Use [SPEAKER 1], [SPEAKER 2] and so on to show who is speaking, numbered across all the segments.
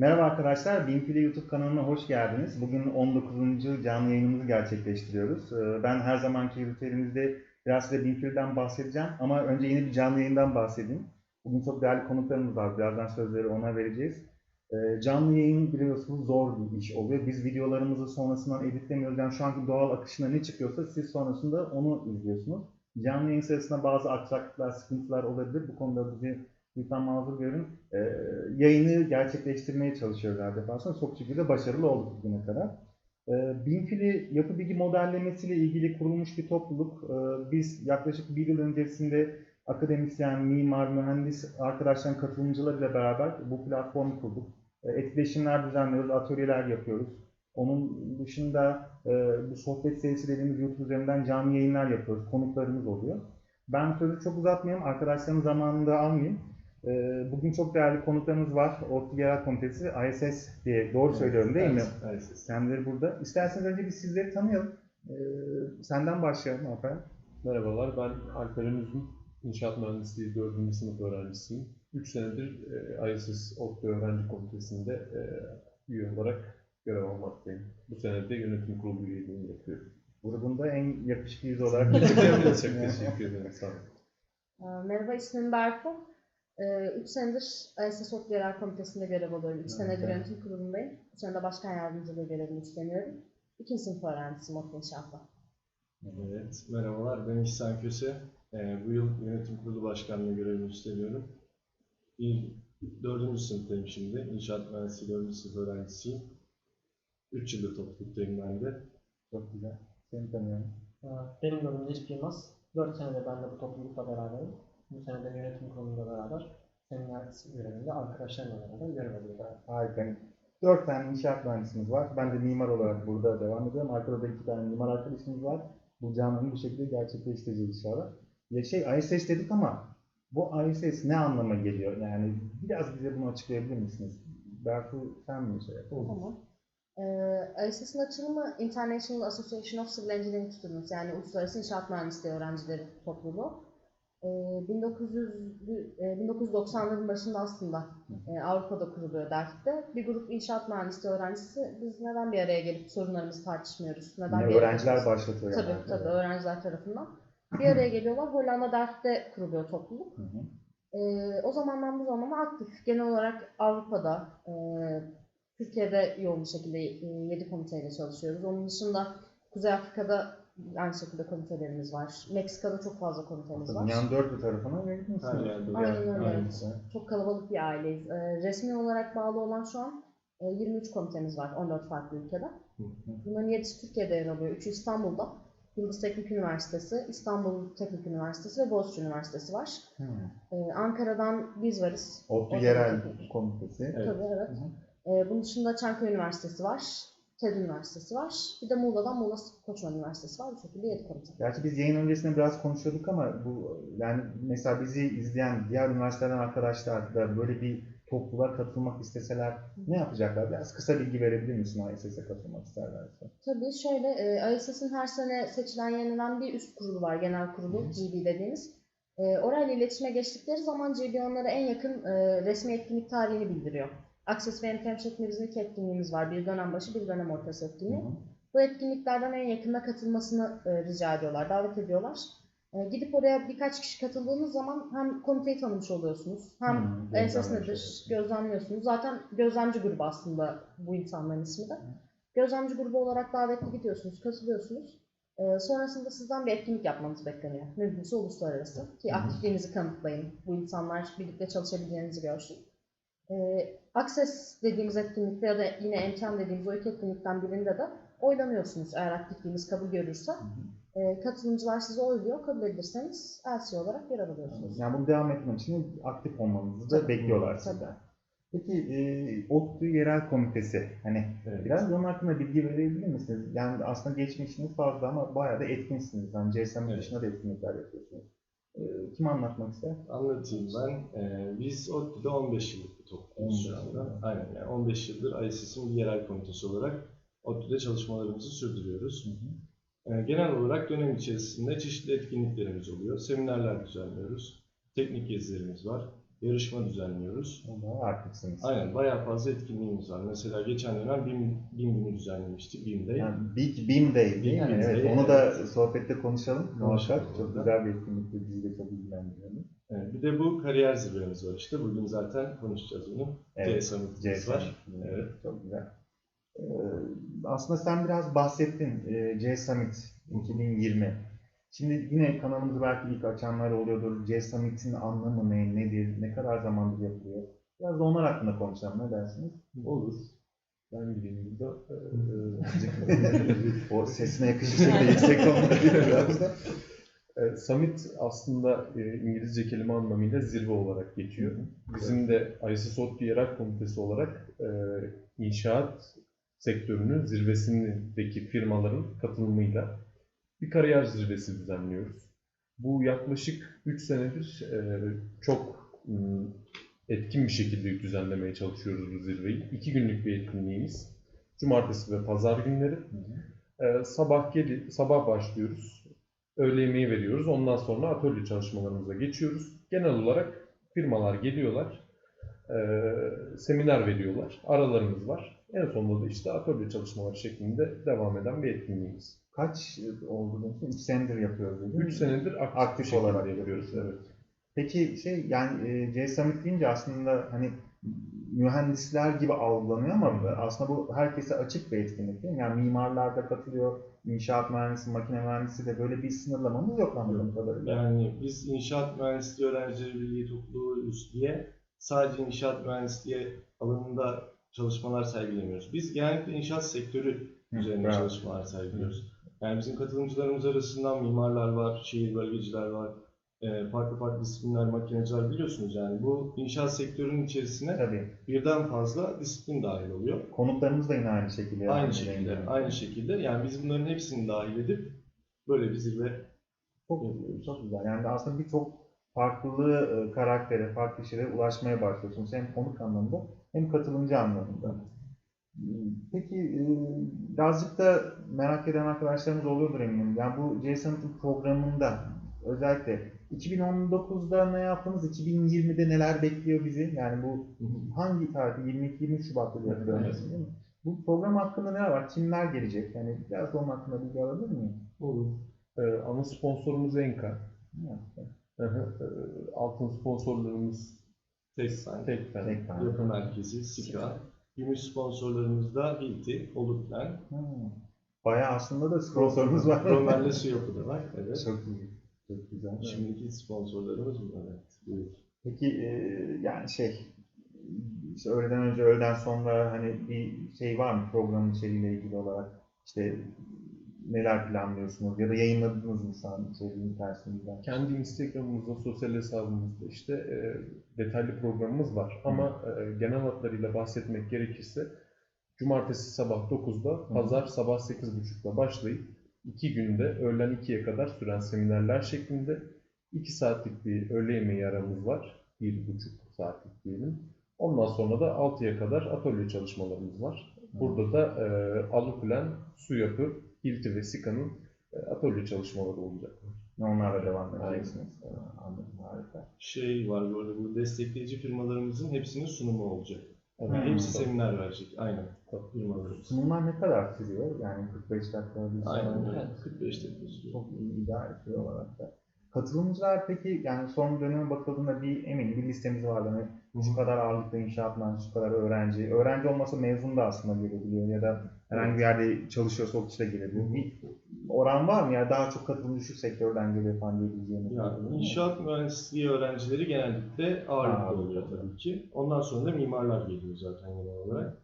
[SPEAKER 1] Merhaba arkadaşlar, Binfili YouTube kanalına hoş geldiniz. Bugün 19. canlı yayınımızı gerçekleştiriyoruz. Ee, Ben her zamanki ritüelimizde biraz size Binfili'den bahsedeceğim ama önce yeni bir canlı yayından bahsedeyim. Bugün çok değerli konuklarımız var, birazdan sözleri ona vereceğiz. Ee, Canlı yayın biliyorsunuz zor bir iş oluyor. Biz videolarımızı sonrasından editlemiyoruz. Yani şu anki doğal akışına ne çıkıyorsa siz sonrasında onu izliyorsunuz. Canlı yayın sırasında bazı aksaklıklar, sıkıntılar olabilir. Bu konuda bizi lütfen mazur görün. Ee, yayını gerçekleştirmeye çalışıyoruz her defasında. Çok şükür de başarılı olduk bugüne kadar. Ee, Binfili yapı bilgi modellemesiyle ilgili kurulmuş bir topluluk. Ee, biz yaklaşık bir yıl öncesinde akademisyen, mimar, mühendis arkadaşların katılımcılarıyla beraber bu platformu kurduk. Ee, etkileşimler düzenliyoruz, atölyeler yapıyoruz. Onun dışında e, bu sohbet serisi dediğimiz YouTube üzerinden canlı yayınlar yapıyoruz. Konuklarımız oluyor. Ben sözü çok uzatmayayım, arkadaşların zamanını da almayayım. Ee, Bugün çok değerli konuklarımız var. ODTÜ Genel Komitesi, ISS diye doğru söylüyorum değil mi?
[SPEAKER 2] Evet, evet.
[SPEAKER 1] Kendileri burada. İsterseniz önce biz sizleri tanıyalım. Ee, senden başlayalım Alper.
[SPEAKER 2] Merhabalar, ben Alperen Üzüm. İnşaat Mühendisliği 4. sınıf öğrencisiyim. 3 senedir e, ISS ODTÜ Öğrenci Komitesi'nde e, üye olarak görev almaktayım. Bu sene de yönetim kurulu üyeliğini yapıyorum.
[SPEAKER 1] Grubunda en yakışıklı yüz olarak
[SPEAKER 2] Çok teşekkür ederim, sağ olun.
[SPEAKER 3] Ee, Merhaba, ismim Berfu. 3 senedir ISS ODTÜ Yerel Komitesi'nde görev alıyorum. 3 senedir
[SPEAKER 1] Evet.
[SPEAKER 3] yönetim kurulundayım. Bu sene de başkan yardımcılığı görevini üstleniyorum. İkinci sınıf öğrencisiyim ODTÜ İnşaat'ta.
[SPEAKER 4] Evet, merhabalar. Ben İhsan Köse. Ee, bu yıl yönetim kurulu başkanlığı görevini üstleniyorum. Bir, dördüncü sınıftayım şimdi. İnşaat mühendisliği dördüncü sınıf öğrencisiyim. Üç yıldır topluluktayım ben de.
[SPEAKER 1] Çok güzel. Seni tanıyorum.
[SPEAKER 5] Ee, Benim adım Necip Yılmaz. 4 senedir ben de bu toplulukla beraberim. Bu sene de yönetim kurulunda beraber seminer görevinde arkadaşlarımla beraber görev alıyorum.
[SPEAKER 1] Harika. Dört tane inşaat mühendisimiz var. Ben de mimar olarak burada devam ediyorum. Arkada da iki tane mimar arkadaşımız var. Bu canlıyı bu şekilde gerçekleştireceğiz inşallah. Ya şey ISS dedik ama bu ISS ne anlama geliyor? Yani biraz bize bunu açıklayabilir misiniz? Berfu sen mi şey yapalım?
[SPEAKER 3] Tamam. Ee, ISS'in açılımı International Association of Civil Engineering Students yani Uluslararası İnşaat Mühendisliği Öğrencileri topluluğu. Ee, 1900'lü- e, 1990'ların başında aslında e, Avrupa'da kuruluyor derste. Bir grup inşaat mühendisliği öğrencisi biz neden bir araya gelip sorunlarımızı tartışmıyoruz? Neden
[SPEAKER 1] Yine
[SPEAKER 3] bir
[SPEAKER 1] öğrenciler başlatıyor.
[SPEAKER 3] Tabii
[SPEAKER 1] yani.
[SPEAKER 3] tabii öğrenciler tarafından. Bir araya geliyorlar. Hollanda derste kuruluyor topluluk.
[SPEAKER 1] Hı hı.
[SPEAKER 3] Ee, o zamandan bu zamana aktif. Genel olarak Avrupa'da, e, Türkiye'de yoğun bir şekilde e, 7 komiteyle çalışıyoruz. Onun dışında Kuzey Afrika'da aynı şekilde komitelerimiz var. Meksika'da çok fazla komitemiz var.
[SPEAKER 1] Dünyanın dört bir tarafına
[SPEAKER 4] yerde.
[SPEAKER 3] Aynen öyle.
[SPEAKER 1] Aynen.
[SPEAKER 3] Çok kalabalık bir aileyiz. Ee, resmi olarak bağlı olan şu an e, 23 komitemiz var 14 farklı ülkede.
[SPEAKER 4] Hı
[SPEAKER 3] Bunların 7'si Türkiye'de yer alıyor. 3'ü İstanbul'da. Yıldız Teknik Üniversitesi, İstanbul Teknik Üniversitesi ve Boğaziçi Üniversitesi var.
[SPEAKER 1] Hı.
[SPEAKER 3] Ee, Ankara'dan biz varız.
[SPEAKER 1] ODTÜ Yerel. Komitesi.
[SPEAKER 4] Evet.
[SPEAKER 3] Tabii evet.
[SPEAKER 1] Hı
[SPEAKER 3] Ee, bunun dışında Çankaya Üniversitesi var. TED Üniversitesi var. Bir de Muğla'dan Muğla Koçman Üniversitesi var. Bu şekilde 7 komite.
[SPEAKER 1] Gerçi biz yayın öncesinde biraz konuşuyorduk ama bu yani mesela bizi izleyen diğer üniversitelerden arkadaşlar da böyle bir topluluğa katılmak isteseler ne yapacaklar? Biraz kısa bilgi verebilir misin ISS'e katılmak isterlerse?
[SPEAKER 3] Tabii şöyle, e, ISS'in her sene seçilen yenilen bir üst kurulu var, genel kurulu, GB dediğimiz. E, orayla iletişime geçtikleri zaman GB onlara en yakın e, resmi etkinlik tarihini bildiriyor. Access ve MTM şeklinde iki etkinliğimiz var. Bir dönem başı, bir dönem ortası etkinliği. Bu etkinliklerden en yakında katılmasını e, rica ediyorlar, davet ediyorlar. E, gidip oraya birkaç kişi katıldığınız zaman hem komiteyi tanımış oluyorsunuz, hem
[SPEAKER 1] Hmm, gözlemlemiş
[SPEAKER 3] nedir gözlemliyorsunuz. Zaten gözlemci grubu aslında bu insanların ismi de. Gözlemci grubu olarak davetli gidiyorsunuz, katılıyorsunuz. E, sonrasında sizden bir etkinlik yapmanız bekleniyor. Mümkünse uluslararası. Ki
[SPEAKER 1] Hı hı.
[SPEAKER 3] aktifliğinizi kanıtlayın. Bu insanlar birlikte çalışabileceğinizi görsün. E, Access dediğimiz etkinlikte ya da yine MTM dediğimiz o iki etkinlikten birinde de oylanıyorsunuz eğer aktifliğiniz kabul görürse. E, katılımcılar sizi oyluyor. Kabul edilirseniz LC olarak yer alıyorsunuz.
[SPEAKER 1] Yani bunu devam etmek için aktif olmanızı da bekliyorlar sizden. Peki e, ODTÜ Yerel Komitesi, hani
[SPEAKER 4] Evet.
[SPEAKER 1] biraz onun hakkında bilgi verebilir misiniz? Yani aslında geçmişiniz fazla ama bayağı da etkinsiniz. Yani CSM
[SPEAKER 4] Evet.
[SPEAKER 1] dışında da etkinlikler yapıyorsunuz. E, kim anlatmak ister?
[SPEAKER 4] Anlatayım ben. Ee, biz ODTÜ'de 15 yıllık bir topluluğuz şu
[SPEAKER 1] 15
[SPEAKER 4] anda. Aynen yani 15 yıldır ISS'in bir yerel komitesi olarak ODTÜ'de çalışmalarımızı sürdürüyoruz. Ee, Genel olarak dönem içerisinde çeşitli etkinliklerimiz oluyor. Seminerler düzenliyoruz. Teknik gezilerimiz var. Yarışma düzenliyoruz.
[SPEAKER 1] Bayağı aktifsiniz.
[SPEAKER 4] Aynen bayağı fazla etkinliğimiz var. Mesela geçen dönem BİM, BİM günü düzenlemiştik. BİM'de.
[SPEAKER 1] Yani Big Beam Day değil mi?
[SPEAKER 4] Beam
[SPEAKER 1] Evet,
[SPEAKER 4] Day,
[SPEAKER 1] onu da
[SPEAKER 4] evet.
[SPEAKER 1] sohbette konuşalım. Muhakkak çok
[SPEAKER 4] orada.
[SPEAKER 1] güzel bir etkinlikti. Bizi de çok ilgilendiriyor.
[SPEAKER 4] Evet, bir de bu kariyer zirvemiz var işte. Bugün zaten konuşacağız bunu.
[SPEAKER 1] Evet,
[SPEAKER 4] C Summit'imiz
[SPEAKER 1] C
[SPEAKER 4] var. Evet.
[SPEAKER 1] Çok güzel. Ee, aslında sen biraz bahsettin ee, C Summit 2020. Şimdi yine kanalımızı belki ilk açanlar oluyordur. C Summit'in anlamı ne, nedir, ne kadar zamandır yapılıyor? Biraz da onlar hakkında konuşalım. Ne dersiniz?
[SPEAKER 2] Olur. Ben gireyim burada.
[SPEAKER 1] o sesine yakışır şekilde yüksek olmalı biraz da.
[SPEAKER 2] E, Summit aslında e, İngilizce kelime anlamıyla zirve olarak geçiyor. Bizim de ISSOT Yerel Komitesi olarak e, inşaat sektörünün zirvesindeki firmaların katılımıyla bir kariyer zirvesi düzenliyoruz. Bu yaklaşık 3 senedir e, çok m, etkin bir şekilde düzenlemeye çalışıyoruz bu zirveyi. 2 günlük bir etkinliğimiz. Cumartesi ve pazar günleri. E, sabah geli, sabah başlıyoruz. Öğle yemeği veriyoruz. Ondan sonra atölye çalışmalarımıza geçiyoruz. Genel olarak firmalar geliyorlar. e, seminer veriyorlar. Aralarımız var. En sonunda da işte atölye çalışmaları şeklinde devam eden bir etkinliğimiz.
[SPEAKER 1] Kaç oldu demiştin? 3 senedir yapıyoruz dedin.
[SPEAKER 2] 3 senedir aktif,
[SPEAKER 1] Aktif olarak
[SPEAKER 2] yapıyoruz. Evet.
[SPEAKER 1] Peki şey yani e, C Summit deyince aslında hani mühendisler gibi algılanıyor ama aslında bu herkese açık bir etkinlik değil mi? Yani mimarlar da katılıyor, inşaat mühendisi, makine mühendisi de böyle bir sınırlamamız yok anladığım kadarıyla.
[SPEAKER 4] Yani biz İnşaat Mühendisliği Öğrencileri Birliği topluluğuyuz diye sadece inşaat mühendisliği alanında çalışmalar sergilemiyoruz. Biz genellikle inşaat sektörü üzerine çalışmalar sergiliyoruz. Yani bizim katılımcılarımız arasından mimarlar var, şehir bölgeciler var, e, farklı farklı disiplinler, makineciler biliyorsunuz yani bu inşaat sektörünün içerisine
[SPEAKER 1] Tabii.
[SPEAKER 4] birden fazla disiplin dahil oluyor.
[SPEAKER 1] Konuklarımız da yine aynı şekilde.
[SPEAKER 4] Aynı
[SPEAKER 1] yani.
[SPEAKER 4] şekilde, aynı şekilde. Yani biz bunların hepsini dahil edip böyle bir zirve
[SPEAKER 1] Çok, çok güzel. Yani aslında birçok farklı e, karaktere, farklı kişilere ulaşmaya başlıyorsunuz. Hem konuk anlamında hem katılımcı anlamında. Peki e, birazcık da merak eden arkadaşlarımız oluyordur eminim. Yani bu Summit'in programında özellikle 2019'da ne yaptınız, 2020'de neler bekliyor bizi? Yani bu hangi tarihte? 22-23 Şubat'ta hatırlıyorum
[SPEAKER 4] Evet.
[SPEAKER 1] değil mi? Bu program hakkında neler var? Kimler gelecek? Yani biraz da onun hakkında bilgi alabilir miyim?
[SPEAKER 2] Olur. E, ana sponsorumuz Enka.
[SPEAKER 1] Evet.
[SPEAKER 2] Hı hı. E, altın sponsorlarımız
[SPEAKER 4] Tekfen,
[SPEAKER 2] Tekfen.
[SPEAKER 1] Tek tane.
[SPEAKER 4] Yapı Merkezi, SİKA. Gümüş sponsorlarımız da Hilti, Olutplan.
[SPEAKER 1] Hmm. Bayağı aslında da sponsorumuz var.
[SPEAKER 4] Romerle Su Yapı da var. Evet.
[SPEAKER 1] Çok iyi. Çok güzel.
[SPEAKER 4] Şimdiki sponsorlarımız bunlar. Evet. Buyur.
[SPEAKER 1] Peki e, yani şey işte öğleden önce öğleden sonra hani bir şey var mı programın içeriğiyle ilgili olarak işte neler planlıyorsunuz ya da yayınladınız mı şu an içeriğin tersinden?
[SPEAKER 2] Kendi Instagram'ımızda, sosyal hesabımızda işte e, detaylı programımız var. Ama e, genel hatlarıyla bahsetmek gerekirse Cumartesi sabah 9'da, Pazar sabah 8.30'da başlayıp 2 günde öğlen 2'ye kadar süren seminerler şeklinde 2 saatlik bir öğle yemeği aramız var. 1,5 saatlik diyelim. Ondan sonra da 6'ya kadar atölye çalışmalarımız var. Burada da e, Aluplen, Su Yapı, Hilti ve Sika'nın e, atölye çalışmaları olacak.
[SPEAKER 1] Onlarla devam edeceksiniz. Anladım. Harika.
[SPEAKER 4] Şey var böyle bu destekleyici firmalarımızın hepsinin sunumu olacak.
[SPEAKER 2] Evet.
[SPEAKER 1] Hmm.
[SPEAKER 4] Hepsi seminer verecek. Aynen. Firmalarımız.
[SPEAKER 1] Sunumlar ne kadar sürüyor? Yani 45 dakika bir
[SPEAKER 4] Aynen öyle. 45 dakika sürüyor.
[SPEAKER 1] Çok iyi idare ediyor olarak da. Katılımcılar peki yani son döneme bakıldığında bir eminim bir listemiz vardı. Hani şu kadar ağırlıklı inşaat mühendisi, şu kadar öğrenci. Öğrenci olmasa mezun da aslında gelebiliyor ya da herhangi bir yerde çalışıyorsa o kişi de. Bir oran var mı ya daha çok katılımcı şu sektörden geliyor falan diyebileceğimiz?
[SPEAKER 4] Yani inşaat mühendisliği öğrencileri genellikle ağırlıklı
[SPEAKER 1] Ağırlıklı.
[SPEAKER 4] oluyor tabii ki. Ondan sonra da mimarlar geliyor zaten genel olarak.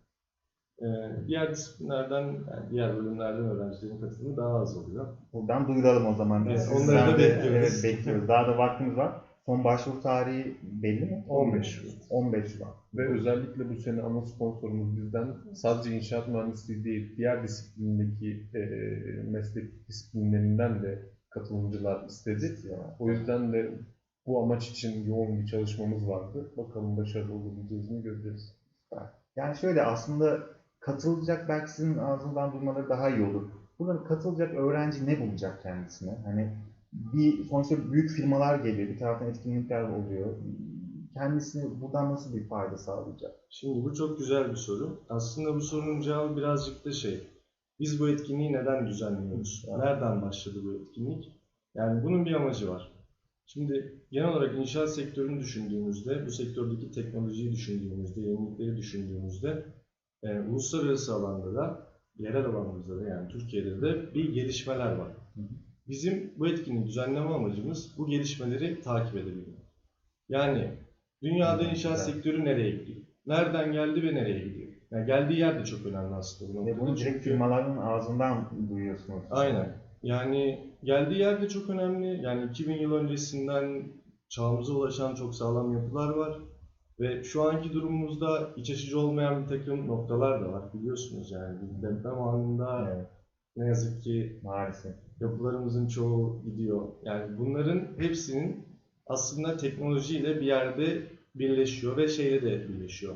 [SPEAKER 4] Ee, diğer disiplinlerden, yani diğer bölümlerden öğrencilerin katılımı daha az oluyor.
[SPEAKER 1] Buradan duyuralım o zaman.
[SPEAKER 4] Evet, onları da bekliyoruz.
[SPEAKER 1] Evet, bekliyoruz. Daha da vaktimiz var. Son başvuru tarihi belli mi?
[SPEAKER 2] 15 Şubat.
[SPEAKER 1] 15 Şubat.
[SPEAKER 2] Ve özellikle bu sene ana sponsorumuz bizden sadece inşaat mühendisliği değil, diğer disiplindeki e, meslek disiplinlerinden de katılımcılar istedi. O yüzden de bu amaç için yoğun bir çalışmamız vardı. Bakalım başarılı olabileceğiz mi göreceğiz.
[SPEAKER 1] Yani şöyle aslında katılacak belki sizin ağzından duymaları daha iyi olur. Burada katılacak öğrenci ne bulacak kendisine? Hani bir sonuçta büyük firmalar geliyor, bir taraftan etkinlikler oluyor. kendisine buradan nasıl bir fayda sağlayacak?
[SPEAKER 4] Şimdi bu çok güzel bir soru. Aslında bu sorunun cevabı birazcık da şey. Biz bu etkinliği neden düzenliyoruz?
[SPEAKER 1] Evet.
[SPEAKER 4] Nereden başladı bu etkinlik? Yani bunun bir amacı var. Şimdi genel olarak inşaat sektörünü düşündüğümüzde, bu sektördeki teknolojiyi düşündüğümüzde, yenilikleri düşündüğümüzde e, uluslararası alanda da, yerel alanımızda da yani Türkiye'de de bir gelişmeler var. Bizim bu etkinliği düzenleme amacımız bu gelişmeleri takip edebilmek. Yani dünyada inşaat sektörü nereye gidiyor? Nereden geldi ve nereye gidiyor? Yani geldiği yer de çok önemli aslında.
[SPEAKER 1] Ve bunu direkt firmaların ağzından duyuyorsunuz.
[SPEAKER 4] Aynen. Yani geldiği yer de çok önemli. Yani 2000 yıl öncesinden çağımıza ulaşan çok sağlam yapılar var. Ve şu anki durumumuzda iç açıcı olmayan bir takım noktalar da var biliyorsunuz yani. Bir deprem anında
[SPEAKER 1] Evet,
[SPEAKER 4] ne yazık ki
[SPEAKER 1] maalesef.
[SPEAKER 4] Yapılarımızın çoğu gidiyor. Yani bunların hepsinin aslında teknolojiyle bir yerde birleşiyor ve şeyle de birleşiyor.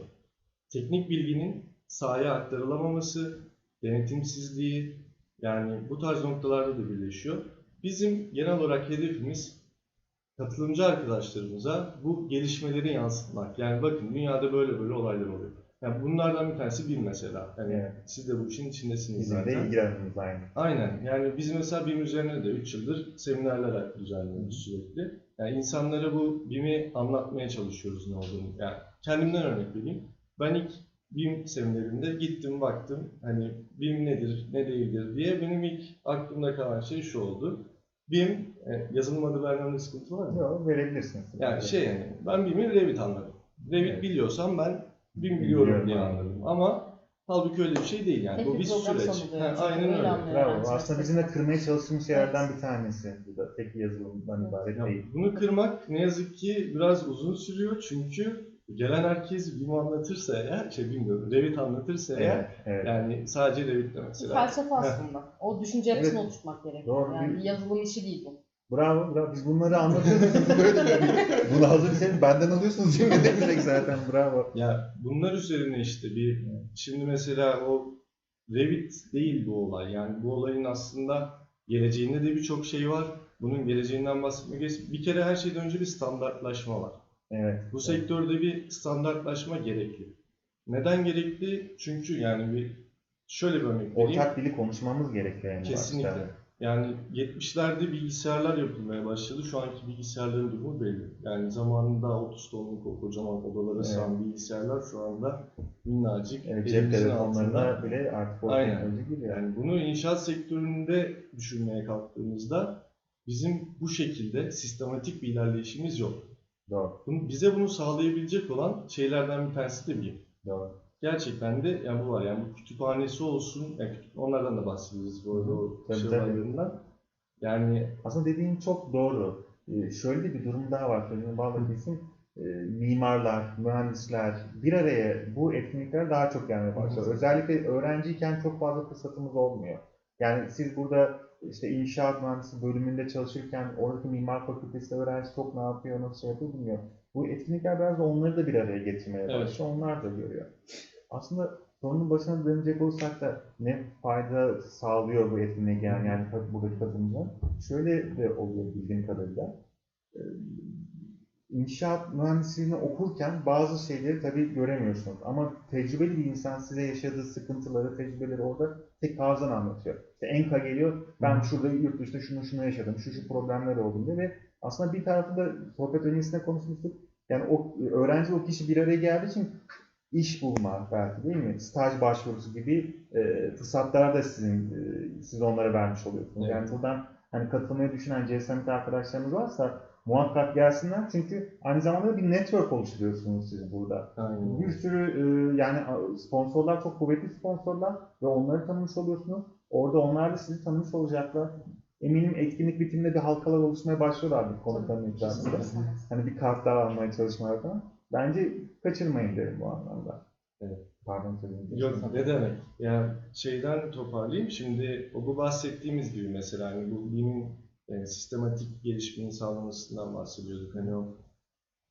[SPEAKER 4] Teknik bilginin sahaya aktarılamaması, denetimsizliği yani bu tarz noktalarda da birleşiyor. Bizim genel olarak hedefimiz katılımcı arkadaşlarımıza bu gelişmeleri yansıtmak. Yani bakın dünyada böyle böyle olaylar oluyor. Yani bunlardan bir tanesi BİM mesela. Yani
[SPEAKER 1] Evet.
[SPEAKER 4] siz de bu işin içindesiniz
[SPEAKER 1] Bizim de
[SPEAKER 4] zaten.
[SPEAKER 1] ilgi alanımız aynı.
[SPEAKER 4] Aynen. Yani biz mesela BİM üzerine de 3 yıldır seminerler düzenliyoruz sürekli. Yani insanlara bu BİM'i anlatmaya çalışıyoruz ne olduğunu. Yani kendimden örnek vereyim. Ben ilk BİM seminerinde gittim baktım hani BİM nedir, ne değildir diye benim ilk aklımda kalan şey şu oldu. BİM, e, yazılım adı vermemde sıkıntı var mı?
[SPEAKER 1] Yok, verebilirsiniz.
[SPEAKER 4] Yani şey yani ben BİM'i Revit anladım. Revit
[SPEAKER 1] Evet.
[SPEAKER 4] biliyorsam ben BİM biliyorum diye
[SPEAKER 1] anladım.
[SPEAKER 4] Ama halbuki öyle bir şey değil yani.
[SPEAKER 3] Tek
[SPEAKER 4] Bu
[SPEAKER 3] bir
[SPEAKER 4] bir süreç. Ha, aynen
[SPEAKER 3] öyle.
[SPEAKER 1] Bravo. Aslında bizim de kırmaya çalıştığımız şeylerden bir tanesi. Bu da tek yazılımdan ibaret
[SPEAKER 4] Ya
[SPEAKER 1] değil.
[SPEAKER 4] bunu kırmak ne yazık ki biraz uzun sürüyor çünkü gelen herkes BİM anlatırsa eğer, şey bilmiyorum, Revit anlatırsa eğer,
[SPEAKER 1] Evet, evet.
[SPEAKER 4] yani sadece Revit'le
[SPEAKER 3] Bir
[SPEAKER 4] mesela.
[SPEAKER 3] felsefe aslında. O düşünce yapısını
[SPEAKER 1] Evet.
[SPEAKER 3] oluşturmak gerekiyor.
[SPEAKER 1] Doğru.
[SPEAKER 3] Yani bir yazılım işi değil bu.
[SPEAKER 1] Bravo, bravo. Biz bunları anlatıyoruz. Siz böyle böyle. Bunu hazır sen benden alıyorsunuz mi? Demişek zaten. Bravo.
[SPEAKER 4] Ya bunlar üzerine işte bir, şimdi mesela o Revit değil bu olay. Yani bu olayın aslında geleceğinde de birçok şey var. Bunun geleceğinden bahsetmek bir kere her şeyden önce bir standartlaşma var.
[SPEAKER 1] Evet.
[SPEAKER 4] Bu sektörde bir standartlaşma gerekli. Neden gerekli? Çünkü yani bir şöyle bir örnek vereyim.
[SPEAKER 1] Ortak dili konuşmamız gerekiyor en başta.
[SPEAKER 4] Yani 70'lerde bilgisayarlar yapılmaya başladı. Şu anki bilgisayarların durumu belli. Yani zamanında 30 tonluk o kocaman odalara sığan bilgisayarlar şu anda minnacık
[SPEAKER 1] Evet, cep
[SPEAKER 4] altında.
[SPEAKER 1] bile artık o teknoloji giriyor.
[SPEAKER 4] Yani bunu inşaat sektöründe düşünmeye kalktığımızda bizim bu şekilde sistematik bir ilerleyişimiz yok.
[SPEAKER 1] Doğru.
[SPEAKER 4] Bunu, bize bunu sağlayabilecek olan şeylerden bir tanesi de bilim.
[SPEAKER 1] Doğru.
[SPEAKER 4] Gerçekten de yani bu var yani bu kütüphanesi olsun, yani kütüp- onlardan da bahsederiz bu arada o
[SPEAKER 1] Tabii,
[SPEAKER 4] şey
[SPEAKER 1] tabii.
[SPEAKER 4] Yani
[SPEAKER 1] Aslında dediğin çok doğru. Ee, şöyle bir durum daha var. Sözünü bağladıysan. Ee, mimarlar, mühendisler bir araya bu etkinliklere daha çok gelmeye başladı. Özellikle öğrenciyken çok fazla fırsatımız olmuyor. Yani siz burada işte inşaat mühendisi bölümünde çalışırken oradaki mimar fakültesinde öğrenci çok ne yapıyor, nasıl şey yapıyor bilmiyor. Bu etkinlikler biraz da onları da bir araya getirmeye
[SPEAKER 4] Evet.
[SPEAKER 1] başlıyor. Onlar da görüyor. Aslında sorunun başına dönecek olursak da ne fayda sağlıyor bu etkinliğe gelen yani buradaki katılımcılar? Şöyle de oluyor bildiğim kadarıyla. Ee, İnşaat mühendisliğini okurken bazı şeyleri tabii göremiyorsunuz. Ama tecrübeli bir insan size yaşadığı sıkıntıları, tecrübeleri orada tek ağızdan anlatıyor. İşte Enka geliyor, ben şurada yurt dışında şunu şunu yaşadım, şu şu problemler oldu diye ve aslında bir tarafı da sohbet öncesinde konuşmuştuk. Yani o öğrenci o kişi bir araya geldiği için iş bulma belki değil mi? Staj başvurusu gibi e, fırsatlar da sizin e, siz onlara vermiş oluyorsunuz.
[SPEAKER 4] Evet.
[SPEAKER 1] Yani buradan hani katılmayı düşünen CSMT arkadaşlarımız varsa muhakkak gelsinler çünkü aynı zamanda bir network oluşturuyorsunuz siz burada.
[SPEAKER 4] aynen.
[SPEAKER 1] Bir sürü e, yani sponsorlar çok kuvvetli sponsorlar ve onları tanımış oluyorsunuz. Orada onlar da sizi tanımış olacaklar. Eminim etkinlik bitiminde bir halkalar oluşmaya başlıyor artık konukların etrafında. Hani bir kartlar almaya çalışmalardan. Bence kaçırmayın derim bu anlamda.
[SPEAKER 4] Evet.
[SPEAKER 1] Pardon sözünü
[SPEAKER 4] Yok ne demek? Yani şeyden toparlayayım. Şimdi o bu bahsettiğimiz gibi mesela hani bu bilimin e, sistematik gelişimini sağlamasından bahsediyorduk. Hani o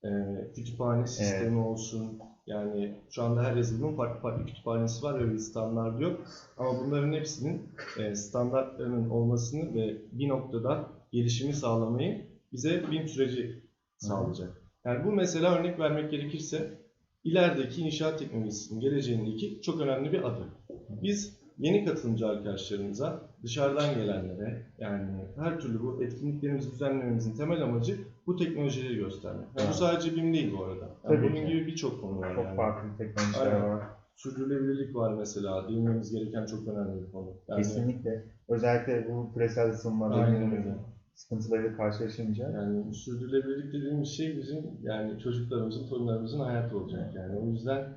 [SPEAKER 4] e, kütüphane sistemi olsun. Yani şu anda her yazılımın farklı farklı kütüphanesi var ve bir standart yok. Ama bunların hepsinin e, standartlarının olmasını ve bir noktada gelişimi sağlamayı bize BIM süreci sağlayacak. Yani bu mesela örnek vermek gerekirse ilerideki inşaat teknolojisinin geleceğindeki çok önemli bir adı. Biz yeni katılımcı arkadaşlarımıza, dışarıdan gelenlere yani her türlü bu etkinliklerimizi düzenlememizin temel amacı bu teknolojileri göstermek. Yani bu sadece BİM değil bu arada. Yani
[SPEAKER 1] Tabii
[SPEAKER 4] bunun
[SPEAKER 1] ki.
[SPEAKER 4] gibi birçok konu var
[SPEAKER 1] Çok
[SPEAKER 4] yani.
[SPEAKER 1] farklı teknolojiler
[SPEAKER 4] Aynen.
[SPEAKER 1] var.
[SPEAKER 4] Sürdürülebilirlik var mesela. Değinmemiz gereken çok önemli bir konu. Yani,
[SPEAKER 1] Kesinlikle. Özellikle bu küresel ısınma
[SPEAKER 4] Aynen öyle.
[SPEAKER 1] sıkıntılarıyla karşılaşınca
[SPEAKER 4] Yani sürdürülebilirlik dediğimiz şey bizim yani çocuklarımızın, torunlarımızın hayatı olacak yani. O yüzden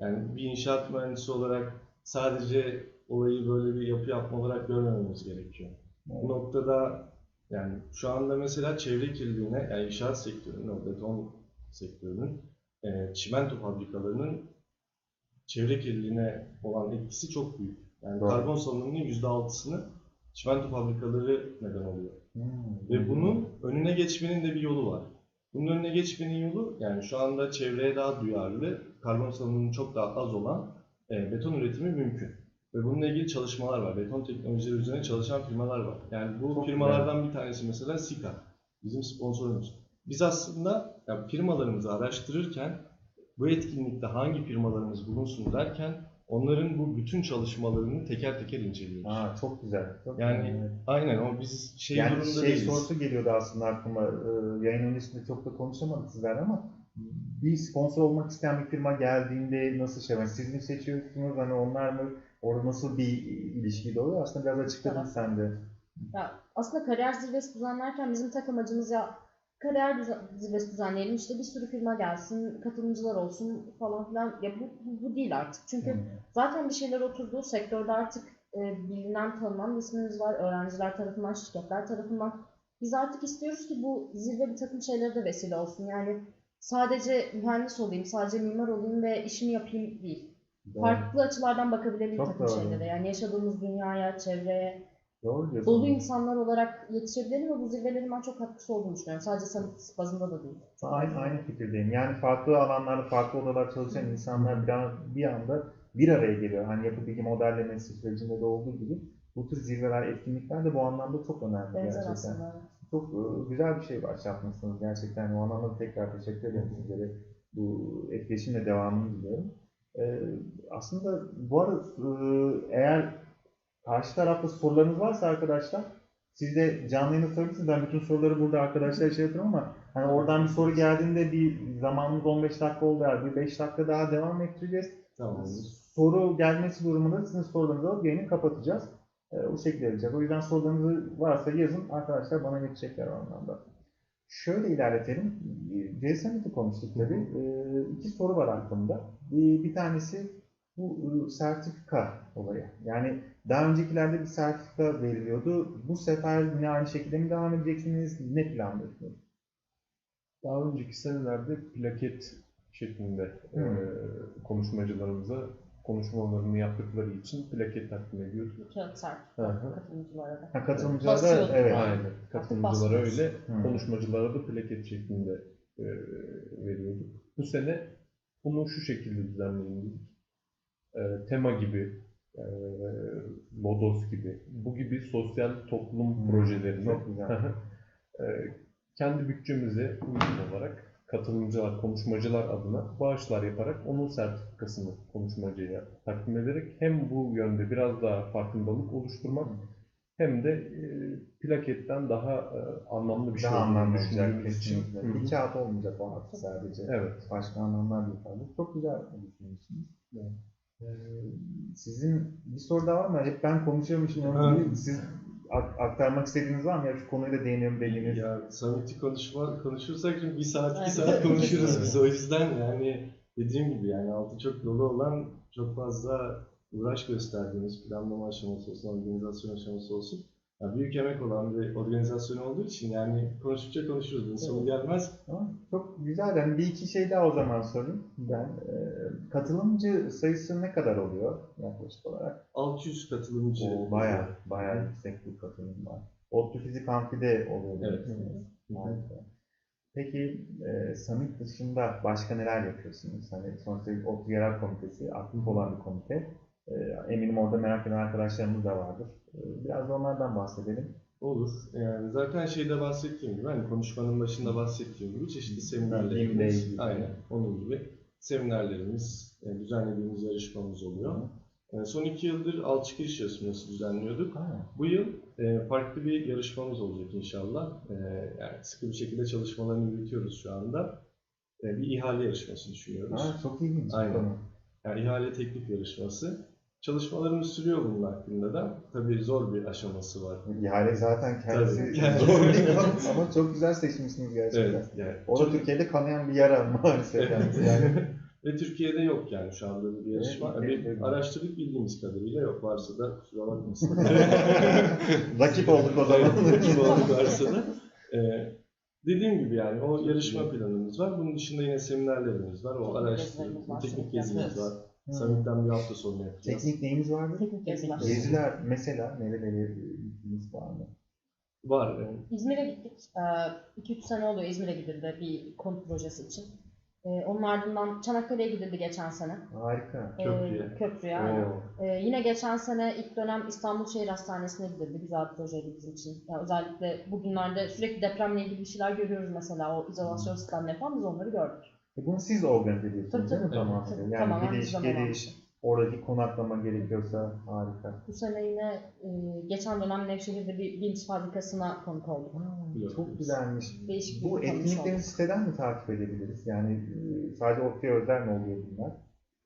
[SPEAKER 4] yani bir inşaat mühendisi olarak sadece olayı böyle bir yapı yapma olarak görmememiz gerekiyor. Bu noktada yani şu anda mesela çevre kirliliğine, yani inşaat sektörünün, o beton sektörünün, e, çimento fabrikalarının çevre kirliliğine olan etkisi çok büyük. Yani
[SPEAKER 1] Doğru.
[SPEAKER 4] karbon salınımının %6'sını çimento fabrikaları neden oluyor.
[SPEAKER 1] Hmm.
[SPEAKER 4] Ve bunun önüne geçmenin de bir yolu var. Bunun önüne geçmenin yolu yani şu anda çevreye daha duyarlı, karbon salınımının çok daha az olan e, beton üretimi mümkün. Ve bununla ilgili çalışmalar var. Beton teknolojileri üzerine çalışan firmalar var. Yani bu
[SPEAKER 1] Çok
[SPEAKER 4] firmalardan bir tanesi mesela Sika. Bizim sponsorumuz. Biz aslında yani firmalarımızı araştırırken bu etkinlikte hangi firmalarımız bulunsun derken onların bu bütün çalışmalarını teker teker inceliyoruz.
[SPEAKER 1] Aa, çok güzel. Çok
[SPEAKER 4] Yani
[SPEAKER 1] güzel.
[SPEAKER 4] Aynen o biz şey
[SPEAKER 1] yani
[SPEAKER 4] durumda
[SPEAKER 1] şey
[SPEAKER 4] değiliz.
[SPEAKER 1] sorusu geliyordu aslında aklıma. Ee, yayın öncesinde çok da konuşamadık sizlerle ama bir sponsor olmak isteyen bir firma geldiğinde nasıl şey var? Siz mi seçiyorsunuz? Hani onlar mı? Orada nasıl bir ilişki doğuyor? Aslında biraz açıkladın
[SPEAKER 3] Evet.
[SPEAKER 1] sen de.
[SPEAKER 3] Ya aslında kariyer zirvesi düzenlerken bizim tek amacımız ya kariyer zirvesi düzenleyelim işte bir sürü firma gelsin, katılımcılar olsun falan filan. Ya bu, bu, değil artık. Çünkü
[SPEAKER 1] Hmm.
[SPEAKER 3] zaten bir şeyler oturdu. Sektörde artık e, bilinen, tanınan ismimiz var. Öğrenciler tarafından, şirketler tarafından. Biz artık istiyoruz ki bu zirve bir takım şeylere de vesile olsun. Yani sadece mühendis olayım, sadece mimar olayım ve işimi yapayım değil.
[SPEAKER 1] Doğru.
[SPEAKER 3] Farklı açılardan bakabilelim bir
[SPEAKER 1] Çok
[SPEAKER 3] takım
[SPEAKER 1] doğru.
[SPEAKER 3] şeylere. Yani yaşadığımız dünyaya, çevreye,
[SPEAKER 1] Doğru diyorsun.
[SPEAKER 3] dolu insanlar olarak yetişebilelim ve bu zirvelerin ben çok katkısı olduğunu düşünüyorum. Sadece sanat bazında da değil.
[SPEAKER 1] Aynı, aynı fikirdeyim. Yani farklı alanlarda, farklı odalar çalışan insanlar bir, an- bir anda bir araya geliyor. Hani yapı bilgi modellemesi sürecinde de olduğu gibi bu tür zirveler, etkinlikler de bu anlamda çok önemli
[SPEAKER 3] Benzer
[SPEAKER 1] gerçekten.
[SPEAKER 3] aslında.
[SPEAKER 1] Çok e, güzel bir şey başlatmışsınız gerçekten. O anlamda da tekrar teşekkür ederim sizlere. Bu etkileşimle devamını diliyorum. E, aslında bu arada e, eğer karşı tarafta sorularınız varsa arkadaşlar siz de canlı yayında sorabilirsiniz. Ben bütün soruları burada arkadaşlar şey yapıyorum ama hani oradan bir soru geldiğinde bir zamanımız 15 dakika oldu. Yani bir 5 dakika daha devam ettireceğiz.
[SPEAKER 4] Tamam.
[SPEAKER 1] Soru gelmesi durumunda sizin sorularınızı alıp yayını kapatacağız. Ee, o şekilde yapacağız. O yüzden sorularınız varsa yazın. Arkadaşlar bana iletecekler o anlamda. Şöyle ilerletelim. CSM'de konuştuk tabii. Ee, iki soru var aklımda. Bir, bir tanesi bu e, sertifika olayı. Yani daha öncekilerde bir sertifika veriliyordu. Bu sefer yine aynı şekilde mi devam edeceksiniz? Ne planlıyorsunuz?
[SPEAKER 2] Daha önceki senelerde plaket şeklinde
[SPEAKER 1] Hı.
[SPEAKER 2] e, konuşmacılarımıza konuşmalarını yaptıkları için plaket takdim ediyorduk.
[SPEAKER 3] Kağıt sert
[SPEAKER 2] Hı hı.
[SPEAKER 3] katılımcılara da.
[SPEAKER 1] Ha, katılımcılara
[SPEAKER 3] Basıyorduk.
[SPEAKER 1] evet.
[SPEAKER 2] Aynen. Katılımcılara öyle,
[SPEAKER 1] Hı.
[SPEAKER 2] konuşmacılara da plaket şeklinde e, veriyorduk. Bu sene bunu şu şekilde düzenleyelim dedik. E, tema gibi, e, Lodos gibi, bu gibi sosyal toplum
[SPEAKER 1] Hı.
[SPEAKER 2] projelerini
[SPEAKER 1] Çok güzel.
[SPEAKER 2] e, kendi bütçemize uygun olarak katılımcılar, konuşmacılar adına bağışlar yaparak onun sertifikasını konuşmacıya takdim ederek hem bu yönde biraz daha farkındalık oluşturmak hem de e, plaketten daha e, anlamlı bir şey
[SPEAKER 1] Daha
[SPEAKER 2] olduğunu
[SPEAKER 1] anlamlı olacak kesinlikle. Bir kağıt olmayacak o artık sadece.
[SPEAKER 2] Evet.
[SPEAKER 1] Başka anlamlar da ifade. Çok güzel düşünmüşsünüz. Ee, sizin bir soru daha var mı? Hep ben konuşuyormuşum. ama
[SPEAKER 4] Evet.
[SPEAKER 1] Siz ak- aktarmak istediğiniz var mı? Ya şu konuyla değiniyorum dediğiniz.
[SPEAKER 4] Ya samimi konuşma konuşursak şimdi bir saat iki saat konuşuruz biz o yüzden yani dediğim gibi yani altı çok dolu olan çok fazla uğraş gösterdiğimiz planlama aşaması olsun, organizasyon aşaması olsun. Ya büyük emek olan bir organizasyon olduğu için yani konuştukça konuşuruz. Bunun sonu gelmez.
[SPEAKER 1] Tamam. Çok güzel. Yani bir iki şey daha o zaman sorayım. Ben e, katılımcı sayısı ne kadar oluyor yaklaşık olarak?
[SPEAKER 4] 600 katılımcı.
[SPEAKER 1] O bayağı bayağı yüksek bir katılım var. ODTÜ Fizik Amfi'de oluyor.
[SPEAKER 4] Evet.
[SPEAKER 1] Harika. Peki e, Summit dışında başka neler yapıyorsunuz? Hani sonuçta ODTÜ Yerel Komitesi aktif olan bir komite. E, eminim orada merak eden arkadaşlarımız da vardır. E, biraz da onlardan bahsedelim.
[SPEAKER 4] Olur. Yani zaten şeyde bahsettiğim gibi, hani konuşmanın başında bahsettiğim gibi çeşitli
[SPEAKER 1] Team
[SPEAKER 4] seminerlerimiz, aynen onun gibi seminerlerimiz, e, düzenlediğimiz yarışmamız oluyor. E, Son iki yıldır alçı giriş yarışması düzenliyorduk.
[SPEAKER 1] Ha,
[SPEAKER 4] Bu yıl e, farklı bir yarışmamız olacak inşallah. Yani sıkı bir şekilde çalışmalarını yürütüyoruz şu anda. Bir ihale yarışması düşünüyoruz.
[SPEAKER 1] ha, çok ilginç.
[SPEAKER 4] Aynen. Yani ihale teklif yarışması. Çalışmalarımız sürüyor bunun hakkında da. Tabii zor bir aşaması var.
[SPEAKER 1] İhale zaten kendisi
[SPEAKER 4] Tabii,
[SPEAKER 1] zor bir konu ama çok güzel seçmişsiniz gerçekten.
[SPEAKER 4] Evet, yani
[SPEAKER 1] O da Türkiye'de kanayan bir yara maalesef yani.
[SPEAKER 4] Ve Türkiye'de yok yani şu anda bir yarışma.
[SPEAKER 1] Evet,
[SPEAKER 4] bir
[SPEAKER 1] evet.
[SPEAKER 4] araştırdık bildiğimiz kadarıyla yok. Varsa da kusura bakmasın.
[SPEAKER 1] rakip olduk o zaman.
[SPEAKER 4] Rakip olduk varsa da. Ee, dediğim gibi yani o yarışma planımız var. Bunun dışında yine seminerlerimiz var. O araştırma, teknik gezimiz var. Summit'ten bir hafta sonu yapacağız.
[SPEAKER 1] Teknik neyimiz vardı?
[SPEAKER 3] Teknik geziler.
[SPEAKER 1] Geziler mesela nereleri gittiğiniz var mı?
[SPEAKER 4] Var. yani.
[SPEAKER 3] İzmir'e gittik. 2-3 sene oluyor İzmir'e gidildi bir konut projesi için. Ee, Onun ardından Çanakkale'ye gidildi geçen sene.
[SPEAKER 1] Harika.
[SPEAKER 3] Ee,
[SPEAKER 4] Köprüye.
[SPEAKER 3] Köprüye.
[SPEAKER 1] Oo.
[SPEAKER 3] Ee, yine geçen sene ilk dönem İstanbul Şehir Hastanesi'ne gidildi. Güzel bir projeydi bizim için. Yani özellikle bugünlerde sürekli depremle ilgili bir şeyler görüyoruz mesela. O izolasyon sistemleri falan biz onları gördük.
[SPEAKER 1] E Bunu siz organize ediyorsunuz
[SPEAKER 3] Tabii,
[SPEAKER 1] değil mi
[SPEAKER 3] tabii. Tabii,
[SPEAKER 1] Yani
[SPEAKER 3] olan bir
[SPEAKER 1] geliş,
[SPEAKER 3] şey.
[SPEAKER 1] Oradaki konaklama gerekiyorsa harika.
[SPEAKER 3] Bu sene yine e, geçen dönem Nevşehir'de bir vinç fabrikasına konuk olduk.
[SPEAKER 4] Yok.
[SPEAKER 1] Çok güzelmiş.
[SPEAKER 3] Değişik
[SPEAKER 1] Bu etkinlikleri siteden mi takip edebiliriz? Yani e, sadece Okya özel mi oluyor bunlar?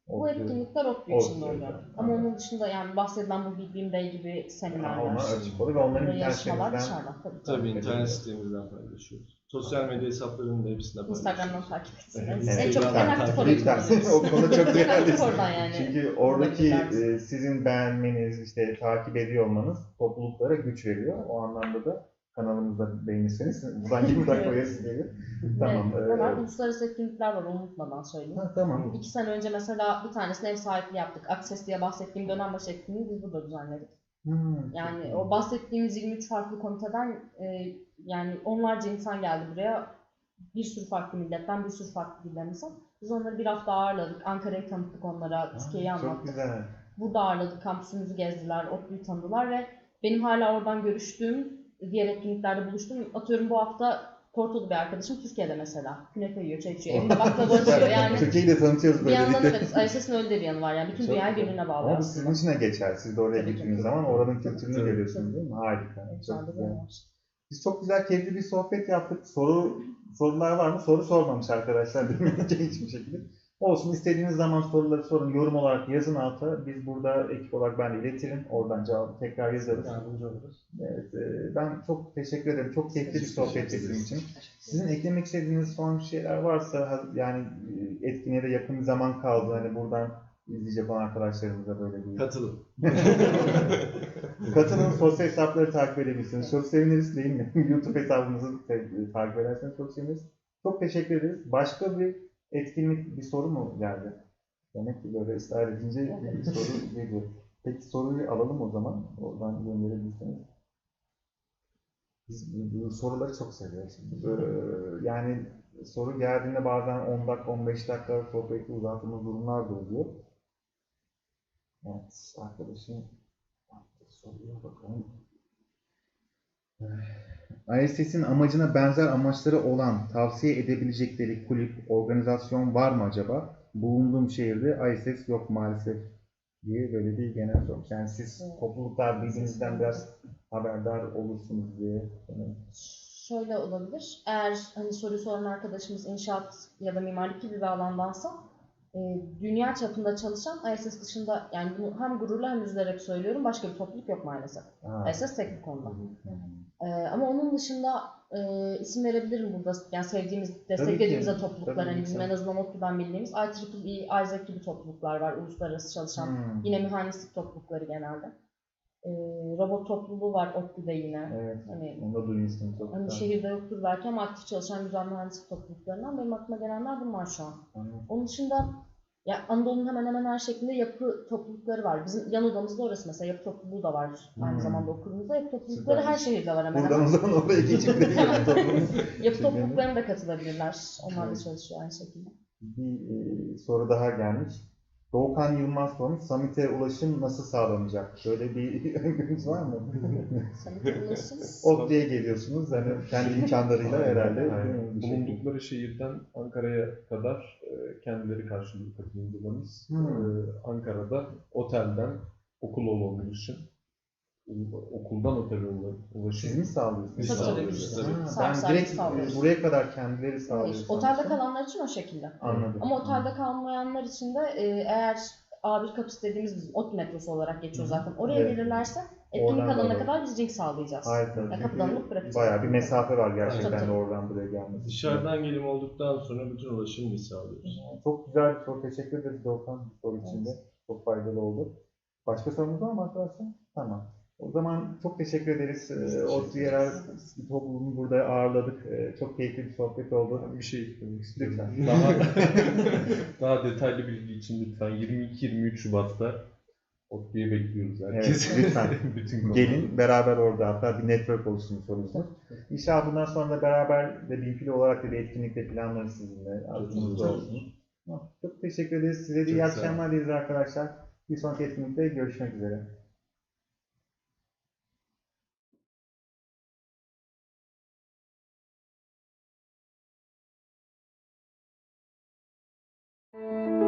[SPEAKER 3] Bu etkinlikler ODTÜ içinde oluyor. Ama onun dışında yani bahsedilen bu Bildiğim Bey gibi
[SPEAKER 1] Ha,
[SPEAKER 3] seminerler,
[SPEAKER 1] onlar açık oluyor ve onların internetlerinden
[SPEAKER 3] dışarıda. Tabii.
[SPEAKER 4] İnternet sitemizden paylaşıyoruz. Sosyal medya hesaplarının da hepsinde paylaşıyoruz.
[SPEAKER 3] Instagram'dan takip etsiniz.
[SPEAKER 4] Evet,
[SPEAKER 3] en çok en aktif kullanıyoruz.
[SPEAKER 1] o konuda çok değerli.
[SPEAKER 3] yani.
[SPEAKER 1] Çünkü oradaki e, sizin beğenmeniz, işte takip ediyor olmanız topluluklara güç veriyor. O anlamda da kanalımıza beğenirseniz buradan 20 dakika uyarısı gelir. Tamam.
[SPEAKER 3] Evet,
[SPEAKER 1] e,
[SPEAKER 3] ne var? Uluslararası etkinlikler var, onu unutmadan söyleyeyim.
[SPEAKER 1] ha, tamam.
[SPEAKER 3] İki sene önce mesela bir tanesine ev sahipliği yaptık. Access diye bahsettiğim dönem başı etkinliği biz burada düzenledik.
[SPEAKER 1] Hmm,
[SPEAKER 3] Yani o bahsettiğimiz 23 farklı komiteden e, yani onlarca insan geldi buraya. Bir sürü farklı milletten, bir sürü farklı dilden insan. Biz onları bir hafta ağırladık. Ankara'yı tanıttık onlara, Türkiye'yi
[SPEAKER 1] Çok
[SPEAKER 3] anlattık.
[SPEAKER 1] güzel.
[SPEAKER 3] Burada ağırladık, kampüsümüzü gezdiler, ODTÜ'yü tanıdılar ve benim hala oradan görüştüğüm, diğer etkinliklerde buluştuğum, atıyorum bu hafta Portolu bir arkadaşım Türkiye'de mesela. Künefe yiyor, çay içiyor, evinde baklava açıyor yani.
[SPEAKER 1] Türkiye'yi de tanıtıyoruz
[SPEAKER 3] Bir yandan evet, ISS'in öyle de bir yanı var yani. Bütün dünyayı birbirine bağlı
[SPEAKER 1] Ama sizin için de geçer. Siz de oraya gittiğiniz zaman oranın kültürünü görüyorsunuz değil mi? Harika. Çok güzel.
[SPEAKER 3] böyle.
[SPEAKER 1] Biz çok güzel keyifli bir sohbet yaptık. Soru sorular var mı? Soru sormamış arkadaşlar bilmeyince hiçbir şekilde. Olsun istediğiniz zaman soruları sorun. Yorum olarak yazın alta. Biz burada ekip olarak ben de iletirim. Oradan cevabı tekrar yazarız.
[SPEAKER 5] Yardımcı oluruz.
[SPEAKER 1] Evet, e, ben çok teşekkür ederim. Çok keyifli bir sohbetti bizim için. Sizin eklemek istediğiniz son şeyler varsa yani e, etkinliğe de yakın bir zaman kaldı. Hani buradan izleyecek olan arkadaşlarımıza böyle bir
[SPEAKER 4] Katılın.
[SPEAKER 1] Katılın sosyal hesapları takip edebilirsiniz. Çok seviniriz değil mi? YouTube hesabımızı takip ederseniz çok seviniriz. Çok teşekkür ederiz. Başka bir etkinlik, bir soru mu geldi? Demek ki böyle ısrar edince bir soru geliyor. Peki soruyu alalım o zaman. Oradan gönderebilirsiniz. Biz bu- bu soruları çok seviyoruz. Ee, yani soru geldiğinde bazen 10 dakika, 15 dakika sohbeti uzattığımız durumlar da oluyor. Evet, arkadaşım soruya bakalım. ISS'in amacına benzer amaçları olan tavsiye edebilecekleri kulüp, organizasyon var mı acaba? Bulunduğum şehirde ISS yok maalesef diye böyle bir genel soru. Yani siz topluluklar birbirinizden biraz haberdar olursunuz diye. Yani
[SPEAKER 3] Şöyle olabilir. Eğer hani soru soran arkadaşımız inşaat ya da mimarlık gibi bir alandansa e, dünya çapında çalışan ISS dışında yani bunu hem gururla hem üzülerek söylüyorum başka bir topluluk yok maalesef.
[SPEAKER 1] ha.
[SPEAKER 3] ISS tek bir konuda.
[SPEAKER 1] Hmm.
[SPEAKER 3] E, ama onun dışında e, isim verebilirim burada. Yani sevdiğimiz, desteklediğimiz de topluluklar. Hani bizim en azından ODTÜ'den bildiğimiz IEEE, Isaac gibi topluluklar var. Uluslararası çalışan.
[SPEAKER 1] Hmm.
[SPEAKER 3] Yine mühendislik toplulukları genelde. E, robot topluluğu var ODTÜ'de yine.
[SPEAKER 1] Evet.
[SPEAKER 3] Hani
[SPEAKER 1] Onu da duymuştum
[SPEAKER 3] Hani şehirde yoktur belki ama aktif çalışan güzel mühendislik topluluklarından benim aklıma gelenler bunlar şu an.
[SPEAKER 1] Anladım.
[SPEAKER 3] Onun dışında ya Anadolu'nun hemen hemen her şeklinde yapı toplulukları var. Bizim yan odamızda orası mesela yapı topluluğu da var aynı
[SPEAKER 1] Hmm.
[SPEAKER 3] zamanda okulumuzda. Yapı toplulukları her
[SPEAKER 1] Süpermiş.
[SPEAKER 3] şehirde var hemen
[SPEAKER 1] Buradan o
[SPEAKER 3] hemen.
[SPEAKER 1] zaman oraya geçip de yapı topluluğu.
[SPEAKER 3] Yapı topluluklarına da katılabilirler. Onlar da çalışıyor aynı şekilde.
[SPEAKER 1] Bir e, soru daha gelmiş. Doğukan Yılmaz sormuş. Summit'e ulaşım nasıl sağlanacak? Böyle bir öngörünüz var mı?
[SPEAKER 3] Sanırım ulaşım.
[SPEAKER 1] Otlu'ya geliyorsunuz. Hani kendi imkanlarıyla herhalde.
[SPEAKER 2] Aynen.
[SPEAKER 1] şekilde.
[SPEAKER 2] Bulundukları şehirden Ankara'ya kadar e, kendileri karşılığı katılımcılarımız.
[SPEAKER 1] Hmm.
[SPEAKER 2] E, Ankara'da otelden okul olan ulaşım, okuldan otele ulaşım.
[SPEAKER 1] Siz mi sağlıyorsunuz?
[SPEAKER 2] Biz
[SPEAKER 3] Tabii, tabii,
[SPEAKER 2] sağlıyoruz.
[SPEAKER 3] biz.
[SPEAKER 2] Evet.
[SPEAKER 1] Ha,
[SPEAKER 3] Sağ
[SPEAKER 1] ben direkt
[SPEAKER 3] sağlıyoruz.
[SPEAKER 1] buraya kadar kendileri sağlıyor.
[SPEAKER 3] İşte otelde kalanlar için o şekilde.
[SPEAKER 1] Anladım.
[SPEAKER 3] Ama otelde kalmayanlar için de e, eğer A1 kapısı dediğimiz bizim ot metrosu olarak geçiyor zaten. Oraya
[SPEAKER 1] Evet.
[SPEAKER 3] gelirlerse etkinlik
[SPEAKER 1] doğru.
[SPEAKER 3] kadar biz ring sağlayacağız.
[SPEAKER 1] Harika.
[SPEAKER 3] Ya
[SPEAKER 1] Çünkü
[SPEAKER 3] kapıdan alıp bırakacağız.
[SPEAKER 1] Bayağı bir mesafe var gerçekten
[SPEAKER 3] Tabii,
[SPEAKER 1] de
[SPEAKER 3] tabii.
[SPEAKER 1] oradan buraya gelmesi.
[SPEAKER 4] Dışarıdan gelim olduktan sonra bütün ulaşımı biz sağlıyoruz.
[SPEAKER 1] Çok güzel bir soru. Teşekkür ederiz Doğukan bu soru için de. Çok faydalı oldu. Başka sorunuz var mı arkadaşlar? Tamam. O zaman çok teşekkür ederiz. Ee, O yerel topluluğunu burada ağırladık. Ee, Çok keyifli bir sohbet oldu.
[SPEAKER 2] Ben bir şey eklemek istiyorum.
[SPEAKER 1] Lütfen.
[SPEAKER 2] Daha, daha detaylı bilgi için lütfen 22-23 Şubat'ta ODTÜ'ye bekliyoruz herkesi.
[SPEAKER 1] Evet, lütfen.
[SPEAKER 2] Bütün.
[SPEAKER 1] Gelin beraber orada hatta bir network olsun sorunuz. İnşallah bundan sonra da beraber de Binfili olarak da bir etkinlikte planları sizinle
[SPEAKER 2] Çok
[SPEAKER 1] olsun. Çok teşekkür ederiz. Size de iyi akşamlar dileriz arkadaşlar. Bir sonraki etkinlikte görüşmek üzere.
[SPEAKER 3] Thank you.